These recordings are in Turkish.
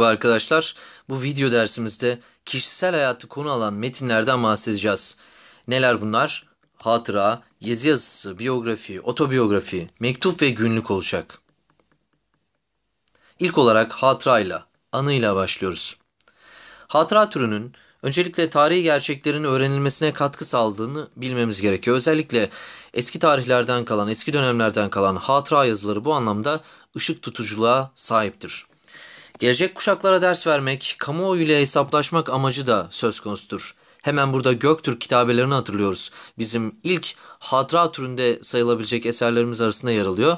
Merhaba arkadaşlar. Bu video dersimizde kişisel hayatı konu alan metinlerden bahsedeceğiz. Neler bunlar? Hatıra, yazı yazısı, biyografi, otobiyografi, mektup ve günlük olacak. İlk olarak hatırayla, anıyla başlıyoruz. Hatıra türünün öncelikle tarihi gerçeklerin öğrenilmesine katkı sağladığını bilmemiz gerekiyor. Özellikle eski tarihlerden kalan, eski dönemlerden kalan hatıra yazıları bu anlamda ışık tutuculuğa sahiptir. Gelecek kuşaklara ders vermek, kamuoyu ile hesaplaşmak amacı da söz konusudur. Hemen burada Göktürk kitabelerini hatırlıyoruz. Bizim ilk hatıra türünde sayılabilecek eserlerimiz arasında yer alıyor.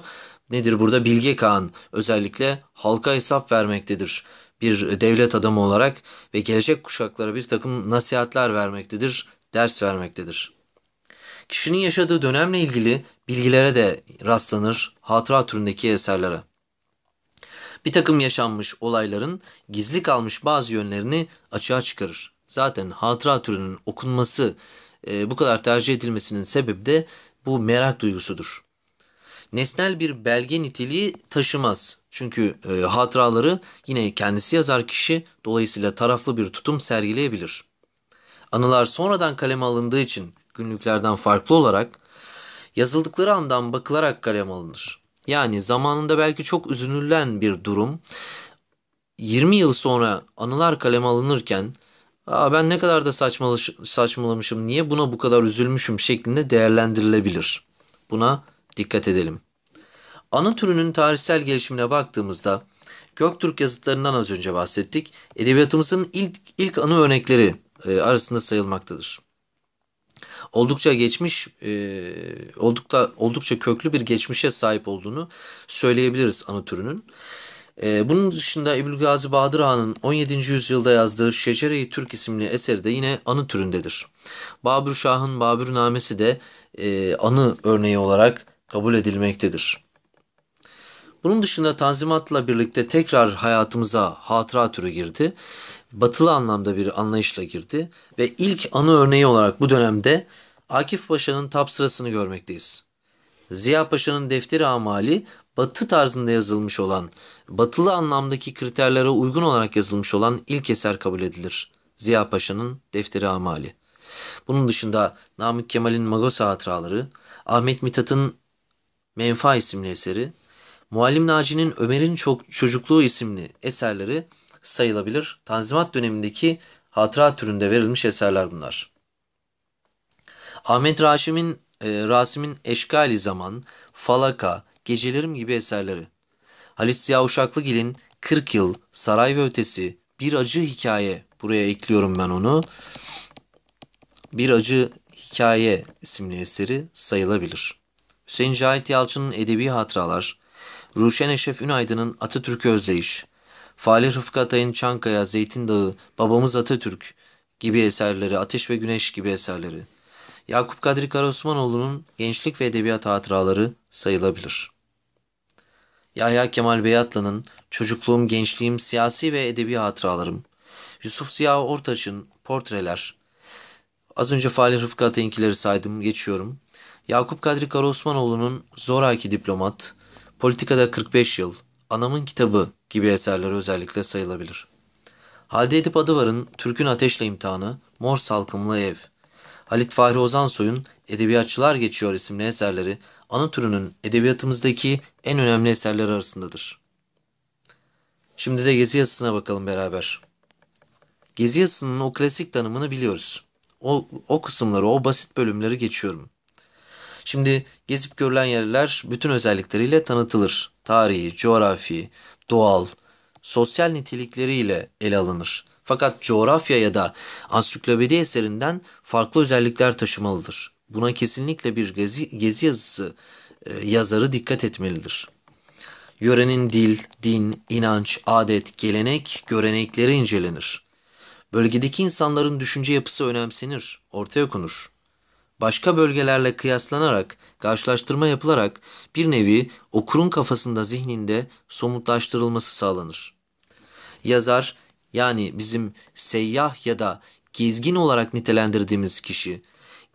Nedir burada? Bilge Kağan özellikle halka hesap vermektedir. Bir devlet adamı olarak ve gelecek kuşaklara bir takım nasihatler vermektedir, ders vermektedir. Kişinin yaşadığı dönemle ilgili bilgilere de rastlanır hatıra türündeki eserlere bir takım yaşanmış olayların gizli kalmış bazı yönlerini açığa çıkarır. Zaten hatıra türünün okunması e, bu kadar tercih edilmesinin sebebi de bu merak duygusudur. Nesnel bir belge niteliği taşımaz. Çünkü e, hatıraları yine kendisi yazar kişi dolayısıyla taraflı bir tutum sergileyebilir. Anılar sonradan kaleme alındığı için günlüklerden farklı olarak yazıldıkları andan bakılarak kaleme alınır. Yani zamanında belki çok üzünülen bir durum 20 yıl sonra anılar kaleme alınırken Aa, ben ne kadar da saçmalamışım, niye buna bu kadar üzülmüşüm şeklinde değerlendirilebilir. Buna dikkat edelim. Anı türünün tarihsel gelişimine baktığımızda Göktürk yazıtlarından az önce bahsettik. Edebiyatımızın ilk, ilk anı örnekleri e, arasında sayılmaktadır oldukça geçmiş, e, oldukça oldukça köklü bir geçmişe sahip olduğunu söyleyebiliriz anı türünün. E, bunun dışında İbn Gazi Bahadır Han'ın 17. yüzyılda yazdığı Şecere-i Türk isimli eseri de yine anı türündedir. Babür Şah'ın Babür Namesi de e, anı örneği olarak kabul edilmektedir. Bunun dışında Tanzimat'la birlikte tekrar hayatımıza hatıra türü girdi. Batılı anlamda bir anlayışla girdi ve ilk anı örneği olarak bu dönemde Akif Paşa'nın tap sırasını görmekteyiz. Ziya Paşa'nın defteri amali batı tarzında yazılmış olan, batılı anlamdaki kriterlere uygun olarak yazılmış olan ilk eser kabul edilir. Ziya Paşa'nın defteri amali. Bunun dışında Namık Kemal'in Magos Hatıraları, Ahmet Mithat'ın Menfa isimli eseri, Muallim Naci'nin Ömer'in Çocukluğu isimli eserleri sayılabilir. Tanzimat dönemindeki hatıra türünde verilmiş eserler bunlar. Ahmet Raşim'in e, Rasim'in Eşkali Zaman, Falaka, Gecelerim gibi eserleri. Halit Ziya Uşaklıgil'in 40 Yıl, Saray ve Ötesi, Bir Acı Hikaye, buraya ekliyorum ben onu. Bir Acı Hikaye isimli eseri sayılabilir. Hüseyin Cahit Yalçın'ın Edebi Hatıralar, Ruşen Eşref Ünaydın'ın Atatürk'ü Özleyiş, Falih Rıfkı Atay'ın Çankaya, Zeytin Dağı, Babamız Atatürk gibi eserleri, Ateş ve Güneş gibi eserleri, Yakup Kadri Karaosmanoğlu'nun gençlik ve edebiyat hatıraları sayılabilir. Yahya Kemal Beyatlı'nın Çocukluğum, Gençliğim, Siyasi ve Edebi Hatıralarım, Yusuf Ziya Ortaç'ın Portreler, az önce Falih Rıfkı Atay'ınkileri saydım, geçiyorum. Yakup Kadri Karaosmanoğlu'nun Zoraki Diplomat, Politikada 45 Yıl, Anamın Kitabı gibi eserler özellikle sayılabilir. Halide Edip Adıvar'ın Türk'ün Ateşle İmtihanı, Mor Salkımlı Ev, Halit Fahri Ozansoy'un Edebiyatçılar Geçiyor isimli eserleri ana türünün edebiyatımızdaki en önemli eserler arasındadır. Şimdi de Gezi yazısına bakalım beraber. Gezi yazısının o klasik tanımını biliyoruz. O, o kısımları, o basit bölümleri geçiyorum. Şimdi gezip görülen yerler bütün özellikleriyle tanıtılır. Tarihi, coğrafi, doğal, sosyal nitelikleriyle ele alınır. Fakat coğrafya ya da ansiklopedi eserinden farklı özellikler taşımalıdır. Buna kesinlikle bir gezi, gezi yazısı e, yazarı dikkat etmelidir. Yörenin dil, din, inanç, adet, gelenek, görenekleri incelenir. Bölgedeki insanların düşünce yapısı önemsenir, ortaya konur. Başka bölgelerle kıyaslanarak, karşılaştırma yapılarak bir nevi okurun kafasında zihninde somutlaştırılması sağlanır. Yazar yani bizim seyyah ya da gezgin olarak nitelendirdiğimiz kişi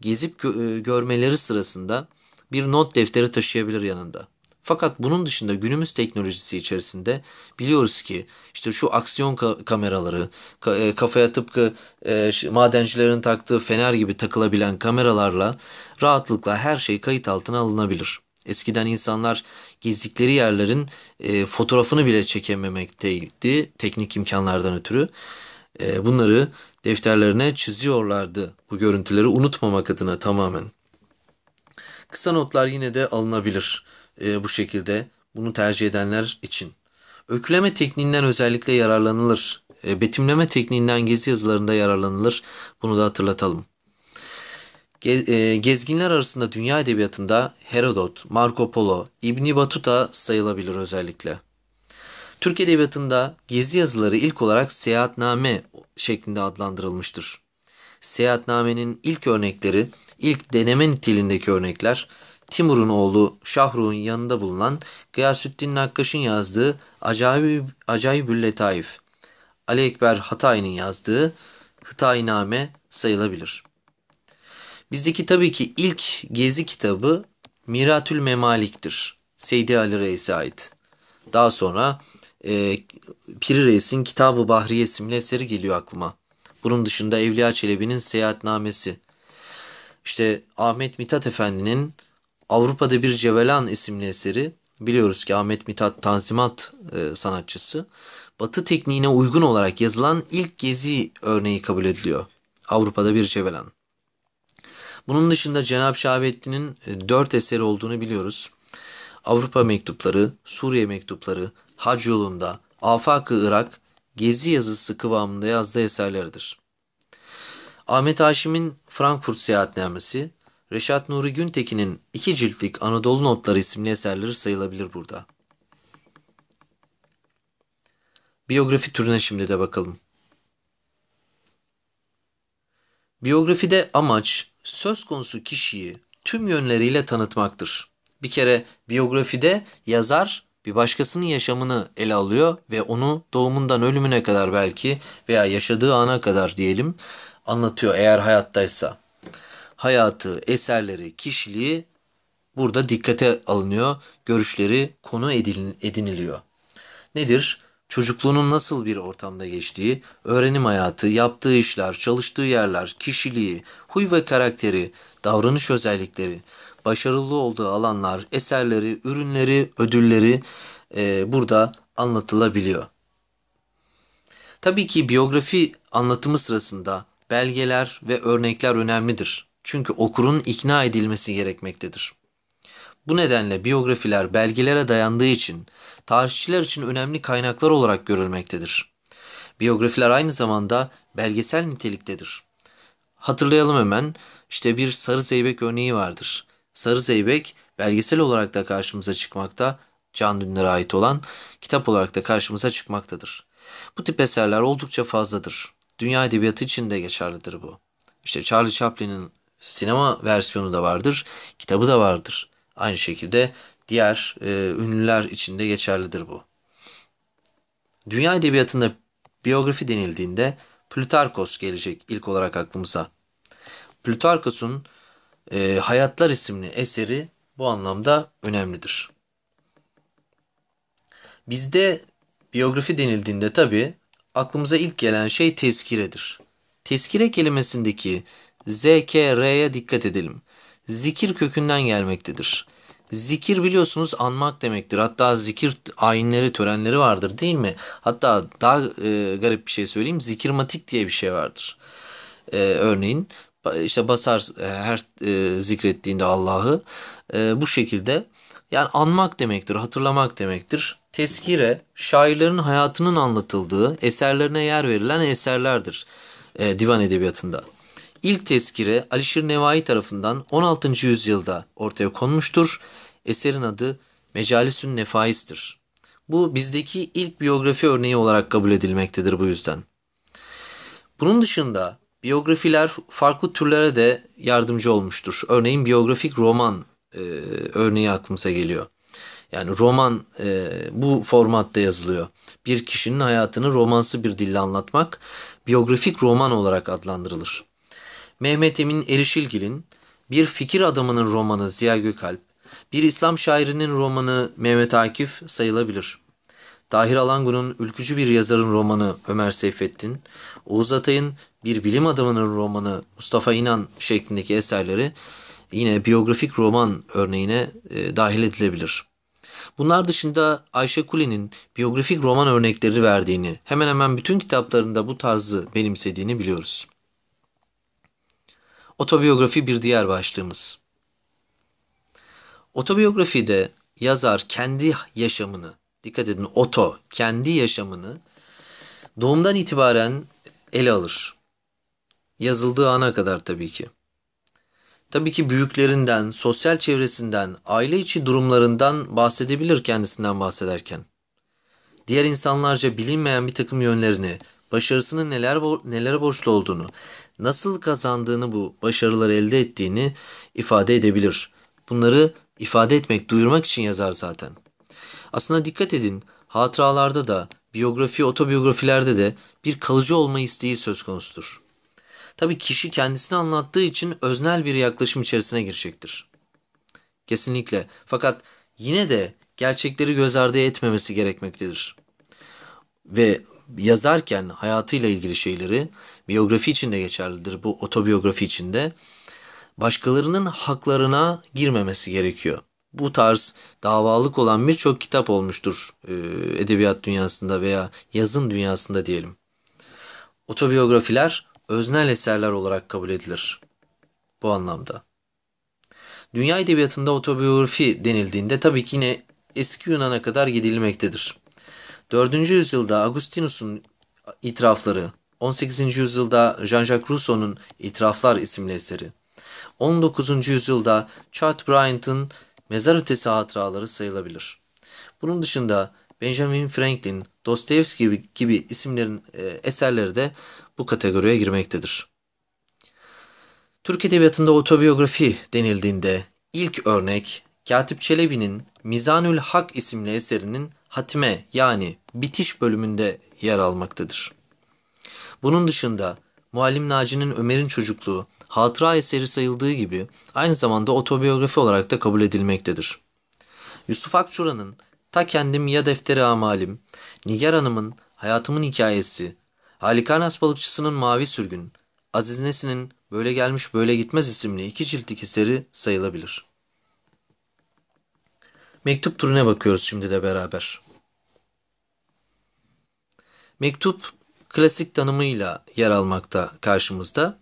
gezip gö- e, görmeleri sırasında bir not defteri taşıyabilir yanında. Fakat bunun dışında günümüz teknolojisi içerisinde biliyoruz ki işte şu aksiyon ka- kameraları, ka- e, kafaya tıpkı e, madencilerin taktığı fener gibi takılabilen kameralarla rahatlıkla her şey kayıt altına alınabilir. Eskiden insanlar gezdikleri yerlerin e, fotoğrafını bile çekememekteydi teknik imkanlardan ötürü. E, bunları defterlerine çiziyorlardı bu görüntüleri unutmamak adına tamamen. Kısa notlar yine de alınabilir e, bu şekilde bunu tercih edenler için. Öyküleme tekniğinden özellikle yararlanılır. E, betimleme tekniğinden gezi yazılarında yararlanılır. Bunu da hatırlatalım. Ge, e, gezginler arasında dünya edebiyatında Herodot, Marco Polo, İbni Batuta sayılabilir özellikle. Türk Edebiyatı'nda gezi yazıları ilk olarak seyahatname şeklinde adlandırılmıştır. Seyahatnamenin ilk örnekleri, ilk deneme niteliğindeki örnekler, Timur'un oğlu Şahruh'un yanında bulunan Gıyasüddin Nakkaş'ın yazdığı Acayip, Acayibül Letaif, Ali Ekber Hatayi'nin yazdığı Hıtayiname sayılabilir. Bizdeki tabii ki ilk gezi kitabı Miratül Memalik'tir. Seydi Ali Reis'e ait. Daha sonra e, Piri Reis'in Kitabı Bahriye isimli eseri geliyor aklıma. Bunun dışında Evliya Çelebi'nin Seyahatnamesi. İşte Ahmet Mithat Efendi'nin Avrupa'da Bir Cevelan isimli eseri. Biliyoruz ki Ahmet Mithat Tanzimat e, sanatçısı. Batı tekniğine uygun olarak yazılan ilk gezi örneği kabul ediliyor. Avrupa'da Bir Cevelan. Bunun dışında Cenab-ı Şahabettin'in e, dört eseri olduğunu biliyoruz. Avrupa mektupları, Suriye mektupları, hac yolunda, afak-ı Irak, gezi yazısı kıvamında yazdığı eserleridir. Ahmet Haşim'in Frankfurt seyahatnamesi, Reşat Nuri Güntekin'in iki ciltlik Anadolu Notları isimli eserleri sayılabilir burada. Biyografi türüne şimdi de bakalım. Biyografide amaç söz konusu kişiyi tüm yönleriyle tanıtmaktır. Bir kere biyografide yazar bir başkasının yaşamını ele alıyor ve onu doğumundan ölümüne kadar belki veya yaşadığı ana kadar diyelim anlatıyor eğer hayattaysa. Hayatı, eserleri, kişiliği burada dikkate alınıyor, görüşleri konu ediniliyor. Nedir? Çocukluğunun nasıl bir ortamda geçtiği, öğrenim hayatı, yaptığı işler, çalıştığı yerler, kişiliği, huy ve karakteri, davranış özellikleri, başarılı olduğu alanlar, eserleri, ürünleri, ödülleri e, burada anlatılabiliyor. Tabii ki biyografi anlatımı sırasında belgeler ve örnekler önemlidir. Çünkü okurun ikna edilmesi gerekmektedir. Bu nedenle biyografiler belgelere dayandığı için tarihçiler için önemli kaynaklar olarak görülmektedir. Biyografiler aynı zamanda belgesel niteliktedir. Hatırlayalım hemen işte bir Sarı Zeybek örneği vardır. Sarı Zeybek belgesel olarak da karşımıza çıkmakta, Can Dündar'a ait olan kitap olarak da karşımıza çıkmaktadır. Bu tip eserler oldukça fazladır. Dünya edebiyatı için de geçerlidir bu. İşte Charlie Chaplin'in sinema versiyonu da vardır, kitabı da vardır. Aynı şekilde diğer e, ünlüler için de geçerlidir bu. Dünya edebiyatında biyografi denildiğinde Plutarkos gelecek ilk olarak aklımıza. Plutarkos'un e, Hayatlar isimli eseri bu anlamda önemlidir. Bizde biyografi denildiğinde tabi aklımıza ilk gelen şey tezkiredir. Tezkire kelimesindeki Z, K, R'ye dikkat edelim. Zikir kökünden gelmektedir. Zikir biliyorsunuz anmak demektir. Hatta zikir ayinleri, törenleri vardır değil mi? Hatta daha e, garip bir şey söyleyeyim. Zikirmatik diye bir şey vardır. E, örneğin işte basar e, her e, zikrettiğinde Allah'ı e, bu şekilde yani anmak demektir, hatırlamak demektir. Teskire şairlerin hayatının anlatıldığı, eserlerine yer verilen eserlerdir e, divan edebiyatında. İlk tezkire Alişir Nevai tarafından 16. yüzyılda ortaya konmuştur. Eserin adı Mecalisün Nefais'tir. Bu bizdeki ilk biyografi örneği olarak kabul edilmektedir bu yüzden. Bunun dışında biyografiler farklı türlere de yardımcı olmuştur. Örneğin biyografik roman e, örneği aklımıza geliyor. Yani roman e, bu formatta yazılıyor. Bir kişinin hayatını romansı bir dille anlatmak biyografik roman olarak adlandırılır. Mehmet Emin Erişilgil'in Bir Fikir Adamının romanı Ziya Gökalp, Bir İslam şairinin romanı Mehmet Akif sayılabilir. Tahir Alangu'nun ülkücü bir yazarın romanı Ömer Seyfettin, Oğuz Atay'ın bir bilim adamının romanı Mustafa İnan şeklindeki eserleri yine biyografik roman örneğine e, dahil edilebilir. Bunlar dışında Ayşe Kuli'nin biyografik roman örnekleri verdiğini, hemen hemen bütün kitaplarında bu tarzı benimsediğini biliyoruz. Otobiyografi bir diğer başlığımız. Otobiyografide yazar kendi yaşamını, dikkat edin oto, kendi yaşamını doğumdan itibaren ele alır. Yazıldığı ana kadar tabii ki. Tabii ki büyüklerinden, sosyal çevresinden, aile içi durumlarından bahsedebilir kendisinden bahsederken. Diğer insanlarca bilinmeyen bir takım yönlerini, başarısının neler nelere borçlu olduğunu, nasıl kazandığını bu başarıları elde ettiğini ifade edebilir. Bunları ifade etmek, duyurmak için yazar zaten. Aslında dikkat edin, hatıralarda da, biyografi, otobiyografilerde de bir kalıcı olma isteği söz konusudur. Tabi kişi kendisini anlattığı için öznel bir yaklaşım içerisine girecektir. Kesinlikle. Fakat yine de gerçekleri göz ardı etmemesi gerekmektedir. Ve yazarken hayatıyla ilgili şeyleri biyografi için de geçerlidir. Bu otobiyografi için de başkalarının haklarına girmemesi gerekiyor. Bu tarz davalık olan birçok kitap olmuştur e, edebiyat dünyasında veya yazın dünyasında diyelim. Otobiyografiler öznel eserler olarak kabul edilir bu anlamda. Dünya edebiyatında otobiyografi denildiğinde tabii ki yine eski Yunan'a kadar gidilmektedir. 4. yüzyılda Agustinus'un itirafları, 18. yüzyılda Jean-Jacques Rousseau'nun İtiraflar isimli eseri, 19. yüzyılda Chad Bryant'ın Mezar Ötesi Hatıraları sayılabilir. Bunun dışında Benjamin Franklin, Dostoyevski gibi, gibi isimlerin e, eserleri de bu kategoriye girmektedir. Türk Edebiyatı'nda otobiyografi denildiğinde ilk örnek Katip Çelebi'nin Mizanül Hak isimli eserinin hatime yani bitiş bölümünde yer almaktadır. Bunun dışında Muallim Naci'nin Ömer'in çocukluğu hatıra eseri sayıldığı gibi aynı zamanda otobiyografi olarak da kabul edilmektedir. Yusuf Akçura'nın Ta Kendim Ya Defteri Amalim, Nigar Hanım'ın Hayatımın Hikayesi, Halikarnas Balıkçısının Mavi Sürgün, Aziz Nesin'in Böyle Gelmiş Böyle Gitmez isimli iki ciltlik eseri sayılabilir. Mektup turuna bakıyoruz şimdi de beraber. Mektup klasik tanımıyla yer almakta karşımızda.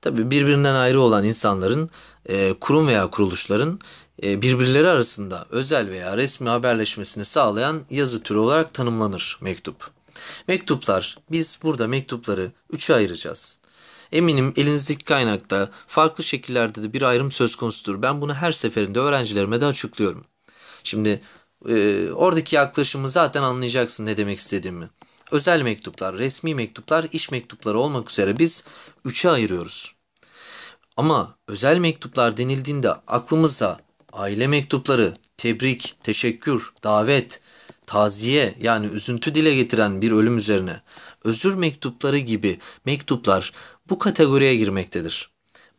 Tabi birbirinden ayrı olan insanların, e, kurum veya kuruluşların e, birbirleri arasında özel veya resmi haberleşmesini sağlayan yazı türü olarak tanımlanır mektup. Mektuplar, biz burada mektupları üçe ayıracağız. Eminim elinizdeki kaynakta farklı şekillerde de bir ayrım söz konusudur. Ben bunu her seferinde öğrencilerime de açıklıyorum. Şimdi e, oradaki yaklaşımı zaten anlayacaksın ne demek istediğimi. Özel mektuplar, resmi mektuplar, iş mektupları olmak üzere biz üçe ayırıyoruz. Ama özel mektuplar denildiğinde aklımıza aile mektupları, tebrik, teşekkür, davet, taziye yani üzüntü dile getiren bir ölüm üzerine özür mektupları gibi mektuplar bu kategoriye girmektedir.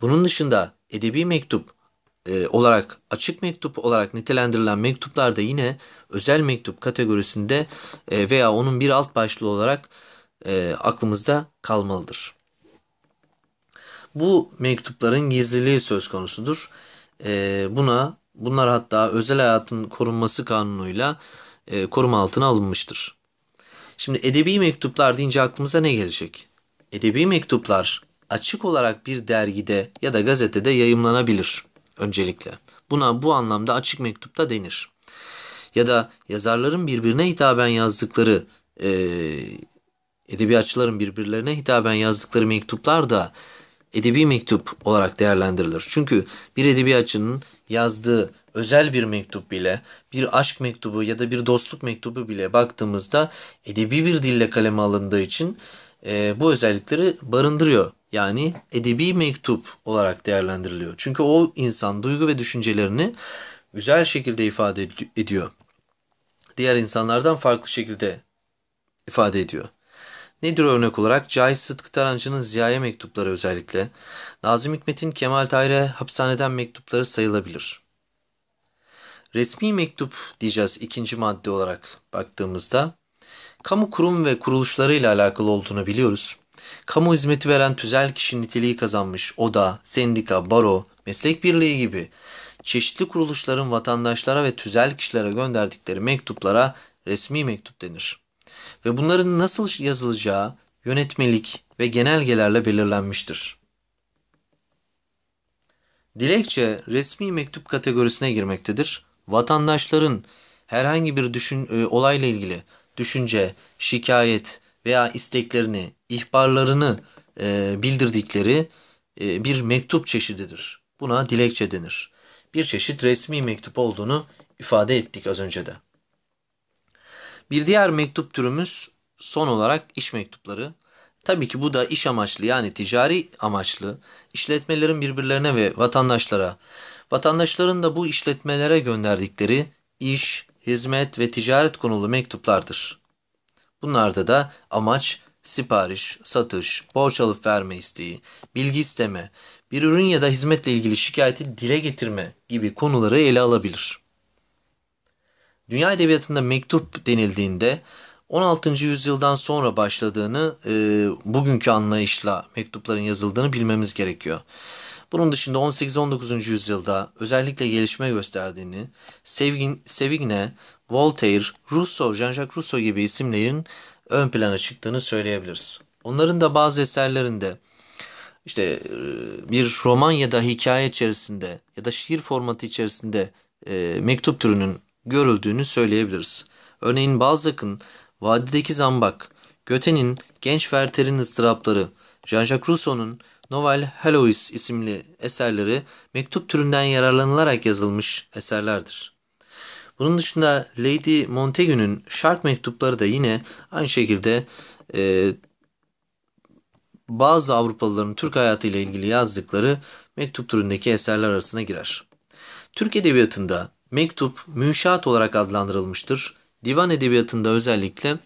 Bunun dışında edebi mektup e, olarak açık mektup olarak nitelendirilen mektuplar da yine özel mektup kategorisinde e, veya onun bir alt başlığı olarak e, aklımızda kalmalıdır. Bu mektupların gizliliği söz konusudur. E, buna bunlar hatta özel hayatın korunması kanunuyla e, koruma altına alınmıştır. Şimdi edebi mektuplar deyince aklımıza ne gelecek? Edebi mektuplar açık olarak bir dergide ya da gazetede yayımlanabilir öncelikle. Buna bu anlamda açık mektupta denir. Ya da yazarların birbirine hitaben yazdıkları, e, edebiyatçıların birbirlerine hitaben yazdıkları mektuplar da edebi mektup olarak değerlendirilir. Çünkü bir edebiyatçının yazdığı özel bir mektup bile, bir aşk mektubu ya da bir dostluk mektubu bile baktığımızda edebi bir dille kaleme alındığı için e, bu özellikleri barındırıyor. Yani edebi mektup olarak değerlendiriliyor. Çünkü o insan duygu ve düşüncelerini güzel şekilde ifade ediyor. Diğer insanlardan farklı şekilde ifade ediyor. Nedir örnek olarak? Cahit Sıtkı Tarancı'nın Ziya'ya mektupları özellikle. Nazım Hikmet'in Kemal Tahir'e hapishaneden mektupları sayılabilir. Resmi mektup diyeceğiz ikinci madde olarak baktığımızda. Kamu kurum ve kuruluşlarıyla alakalı olduğunu biliyoruz. Kamu hizmeti veren tüzel kişi niteliği kazanmış oda, sendika, baro, meslek birliği gibi çeşitli kuruluşların vatandaşlara ve tüzel kişilere gönderdikleri mektuplara resmi mektup denir. Ve bunların nasıl yazılacağı yönetmelik ve genelgelerle belirlenmiştir. Dilekçe resmi mektup kategorisine girmektedir. Vatandaşların herhangi bir düşün, e, olayla ilgili düşünce, şikayet veya isteklerini, ihbarlarını e, bildirdikleri e, bir mektup çeşididir. Buna dilekçe denir. Bir çeşit resmi mektup olduğunu ifade ettik az önce de. Bir diğer mektup türümüz son olarak iş mektupları. Tabii ki bu da iş amaçlı yani ticari amaçlı işletmelerin birbirlerine ve vatandaşlara, vatandaşların da bu işletmelere gönderdikleri iş, hizmet ve ticaret konulu mektuplardır. Bunlarda da amaç sipariş, satış, borç alıp verme isteği, bilgi isteme, bir ürün ya da hizmetle ilgili şikayeti dile getirme gibi konuları ele alabilir. Dünya edebiyatında mektup denildiğinde 16. yüzyıldan sonra başladığını, e, bugünkü anlayışla mektupların yazıldığını bilmemiz gerekiyor. Bunun dışında 18-19. yüzyılda özellikle gelişme gösterdiğini, Sevgin, Sevigne, Voltaire, Rousseau, Jean-Jacques Rousseau gibi isimlerin ön plana çıktığını söyleyebiliriz. Onların da bazı eserlerinde işte e, bir roman ya da hikaye içerisinde ya da şiir formatı içerisinde e, mektup türünün görüldüğünü söyleyebiliriz. Örneğin Balzac'ın Vadideki Zambak, Göte'nin Genç Werther'in ıstırapları, Jean-Jacques Rousseau'nun Novel Helois isimli eserleri mektup türünden yararlanılarak yazılmış eserlerdir. Bunun dışında Lady Montagu'nun şark mektupları da yine aynı şekilde e, bazı Avrupalıların Türk hayatıyla ilgili yazdıkları mektup türündeki eserler arasına girer. Türk edebiyatında mektup münşaat olarak adlandırılmıştır. Divan edebiyatında özellikle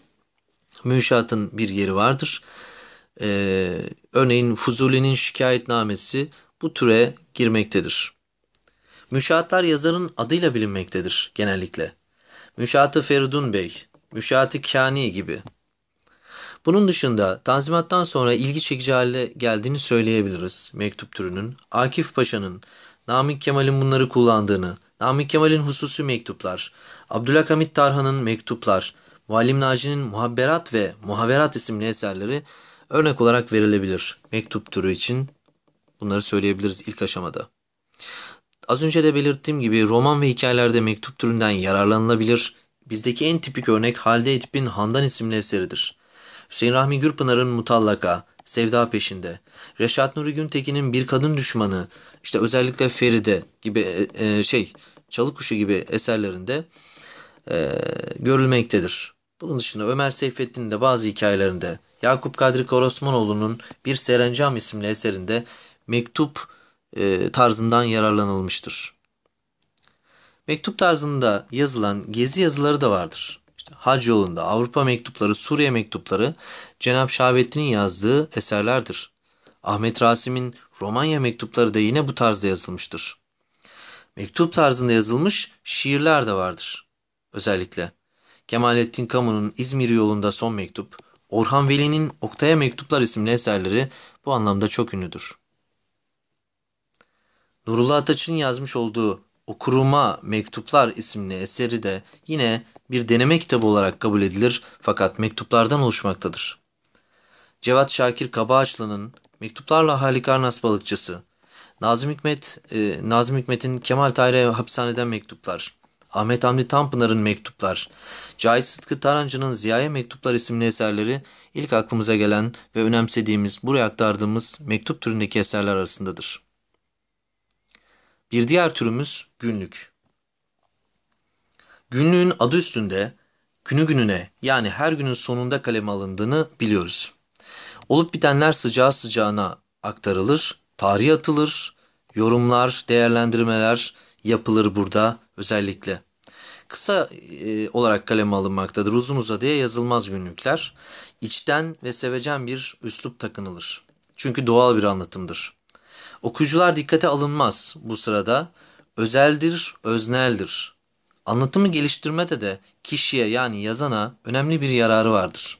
münşaatın bir yeri vardır. Ee, örneğin Fuzuli'nin şikayetnamesi bu türe girmektedir. Müşahatlar yazarın adıyla bilinmektedir genellikle. Müşahatı Feridun Bey, Müşahatı Kani gibi. Bunun dışında Tanzimat'tan sonra ilgi çekici hale geldiğini söyleyebiliriz mektup türünün. Akif Paşa'nın, Namık Kemal'in bunları kullandığını, Namık Kemal'in hususi mektuplar, Abdülhamit Tarhan'ın mektuplar, Valim Naci'nin Muhabberat ve Muhaverat isimli eserleri örnek olarak verilebilir mektup türü için. Bunları söyleyebiliriz ilk aşamada. Az önce de belirttiğim gibi roman ve hikayelerde mektup türünden yararlanılabilir. Bizdeki en tipik örnek Halide Edip'in Handan isimli eseridir. Hüseyin Rahmi Gürpınar'ın Mutallaka, Sevda Peşinde, Reşat Nuri Güntekin'in Bir Kadın Düşmanı, işte özellikle Feride gibi e, e şey, Çalıkuşu gibi eserlerinde e, görülmektedir. Bunun dışında Ömer Seyfettin'in de bazı hikayelerinde, Yakup Kadri Korosmanoğlu'nun Bir Serencam isimli eserinde mektup e, tarzından yararlanılmıştır. Mektup tarzında yazılan gezi yazıları da vardır. İşte Hac yolunda Avrupa mektupları, Suriye mektupları Cenab Şahabettin'in yazdığı eserlerdir. Ahmet Rasim'in Romanya mektupları da yine bu tarzda yazılmıştır. Mektup tarzında yazılmış şiirler de vardır. Özellikle Kemalettin Kamu'nun İzmir yolunda son mektup, Orhan Veli'nin Oktay'a Mektuplar isimli eserleri bu anlamda çok ünlüdür. Nurullah Ataç'ın yazmış olduğu Okuruma Mektuplar isimli eseri de yine bir deneme kitabı olarak kabul edilir fakat mektuplardan oluşmaktadır. Cevat Şakir Kabaağaçlı'nın Mektuplarla Halikarnas Balıkçısı, Nazım Hikmet, e, Nazım Hikmet'in Kemal Tahir'e hapishaneden mektuplar, Ahmet Hamdi Tanpınar'ın mektuplar, Cahit Sıtkı Tarancı'nın Ziya'ya Mektuplar isimli eserleri ilk aklımıza gelen ve önemsediğimiz, buraya aktardığımız mektup türündeki eserler arasındadır. Bir diğer türümüz günlük. Günlüğün adı üstünde günü gününe yani her günün sonunda kaleme alındığını biliyoruz. Olup bitenler sıcağı sıcağına aktarılır, tarih atılır, yorumlar, değerlendirmeler yapılır burada özellikle. Kısa e, olarak kaleme alınmaktadır. Uzun uzadıya yazılmaz günlükler. İçten ve sevecen bir üslup takınılır. Çünkü doğal bir anlatımdır. Okuyucular dikkate alınmaz bu sırada. Özeldir, özneldir. Anlatımı geliştirmede de kişiye yani yazana önemli bir yararı vardır.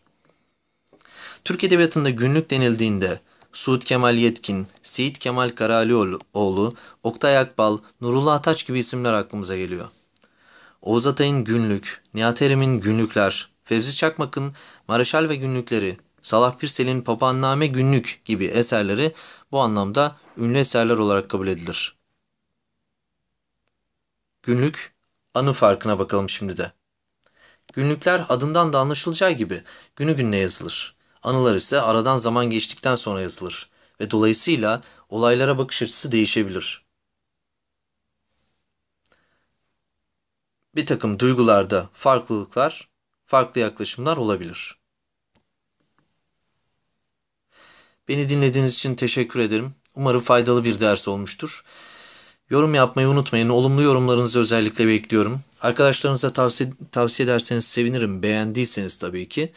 Türk Edebiyatı'nda günlük denildiğinde Suud Kemal Yetkin, Seyit Kemal Karalioğlu, Oktay Akbal, Nurullah Ataç gibi isimler aklımıza geliyor. Oğuz Atay'ın Günlük, Nihat Erim'in Günlükler, Fevzi Çakmak'ın Mareşal ve Günlükleri, Salah Pirsel'in Papağanname Günlük gibi eserleri bu anlamda ünlü eserler olarak kabul edilir. Günlük, anı farkına bakalım şimdi de. Günlükler adından da anlaşılacağı gibi günü gününe yazılır. Anılar ise aradan zaman geçtikten sonra yazılır ve dolayısıyla olaylara bakış açısı değişebilir. Bir takım duygularda farklılıklar, farklı yaklaşımlar olabilir. Beni dinlediğiniz için teşekkür ederim. Umarım faydalı bir ders olmuştur. Yorum yapmayı unutmayın. Olumlu yorumlarınızı özellikle bekliyorum. Arkadaşlarınıza tavsiye, tavsiye ederseniz sevinirim. Beğendiyseniz tabii ki.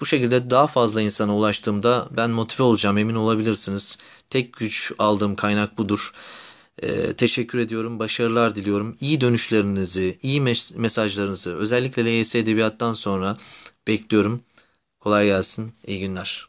Bu şekilde daha fazla insana ulaştığımda ben motive olacağım emin olabilirsiniz. Tek güç aldığım kaynak budur. Ee, teşekkür ediyorum. Başarılar diliyorum. İyi dönüşlerinizi, iyi mes- mesajlarınızı özellikle LYS Edebiyat'tan sonra bekliyorum. Kolay gelsin. İyi günler.